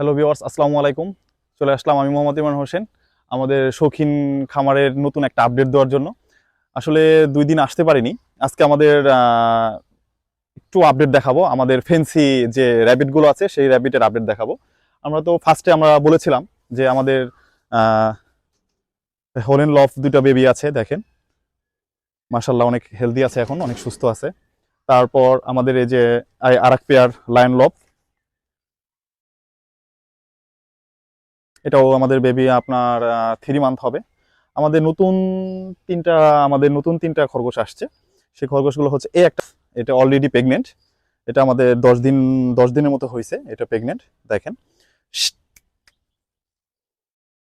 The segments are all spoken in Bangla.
হ্যালো ভিওয়ার্স আসসালামু আলাইকুম। চলে আসলাম আমি মোহাম্মদ ইমান হোসেন, আমাদের শৌখিন খামারের নতুন একটা আপডেট দেওয়ার জন্য। আসলে দুই দিন আসতে পারিনি। আজকে আমাদের একটু আপডেট দেখাবো। আমাদের ফেন্সি যে র্যাবিটগুলো আছে, সেই র্যাবিটের আপডেট দেখাবো। আমরা তো ফার্স্টে আমরা বলেছিলাম যে আমাদের হোলেন লফ দুইটা বেবি আছে, দেখেন। মার্শাল্লাহ অনেক হেলদি আছে এখন, অনেক সুস্থ আছে। তারপর আমাদের এই যে আর এক পেয়ার লায়ন লফ এটাও আমাদের বেবি আপনার থ্রি মান্থ হবে। আমাদের নতুন তিনটা, আমাদের নতুন তিনটা খরগোশ আসছে। সেই খরগোশগুলো হচ্ছে এই একটা, এটা অলরেডি প্রেগনেন্ট এটা আমাদের দশ দিন, দশ দিনের মতো হয়েছে, এটা প্রেগনেন্ট দেখেন।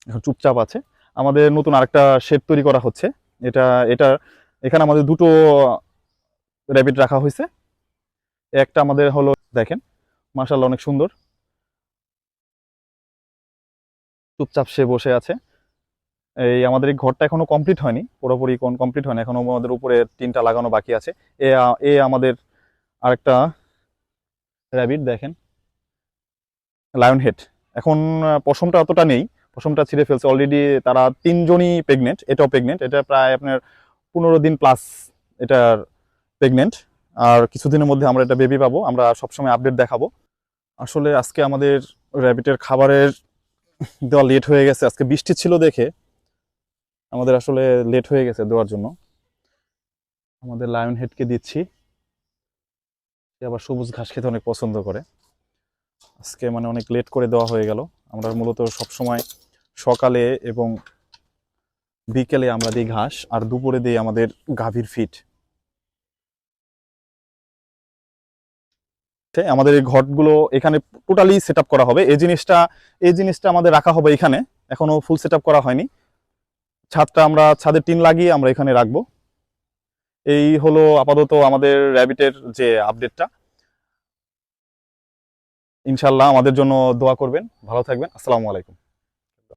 এখন চুপচাপ আছে। আমাদের নতুন আরেকটা শেড তৈরি করা হচ্ছে। এটা এটা, এখানে আমাদের দুটো র্যাবিট রাখা হয়েছে। একটা আমাদের হলো, দেখেন মার্শাল্লাহ অনেক সুন্দর। চুপচাপ সে বসে আছে। এই আমাদের এই ঘরটা এখনও কমপ্লিট হয়নি, পুরোপুরি কোন কমপ্লিট হয়নি, এখনও আমাদের উপরে টিনটা লাগানো বাকি আছে। এ এ আমাদের আরেকটা র্যাবিট দেখেন। লায়ন হেড এখন পশমটা অতটা নেই, পশমটা ছিঁড়ে ফেলছে। অলরেডি তারা তিনজনই প্রেগনেন্ট এটাও প্রেগনেন্ট এটা প্রায় আপনার পনেরো দিন প্লাস এটার প্রেগনেন্ট আর কিছুদিনের মধ্যে আমরা এটা বেবি পাবো, আমরা সবসময় আপডেট দেখাবো। আসলে আজকে আমাদের র্যাবিটের খাবারের দেওয়া লেট হয়ে গেছে। আজকে বৃষ্টি ছিল দেখে আমাদের আসলে লেট হয়ে গেছে দেওয়ার জন্য। আমাদের লায়ন হেডকে দিচ্ছি। সে আবার সবুজ ঘাস খেতে অনেক পছন্দ করে। আজকে মানে অনেক লেট করে দেওয়া হয়ে গেল। আমরা মূলত সবসময় সকালে এবং বিকেলে আমরা দিই ঘাস আর দুপুরে দিই আমাদের গাভীর ফিট আমাদের এই ঘটগুলো এখানে টোটালি সেট করা হবে। এই জিনিসটা এই জিনিসটা আমাদের রাখা হবে এখানে। এখনও ফুল সেট করা হয়নি। ছাদটা আমরা ছাদে টিন লাগিয়ে আমরা এখানে রাখব। এই হলো আপাতত আমাদের র্যাবিটের যে আপডেটটা ইনশাল্লাহ আমাদের জন্য দোয়া করবেন। ভালো থাকবেন। আসসালামু আলাইকুম।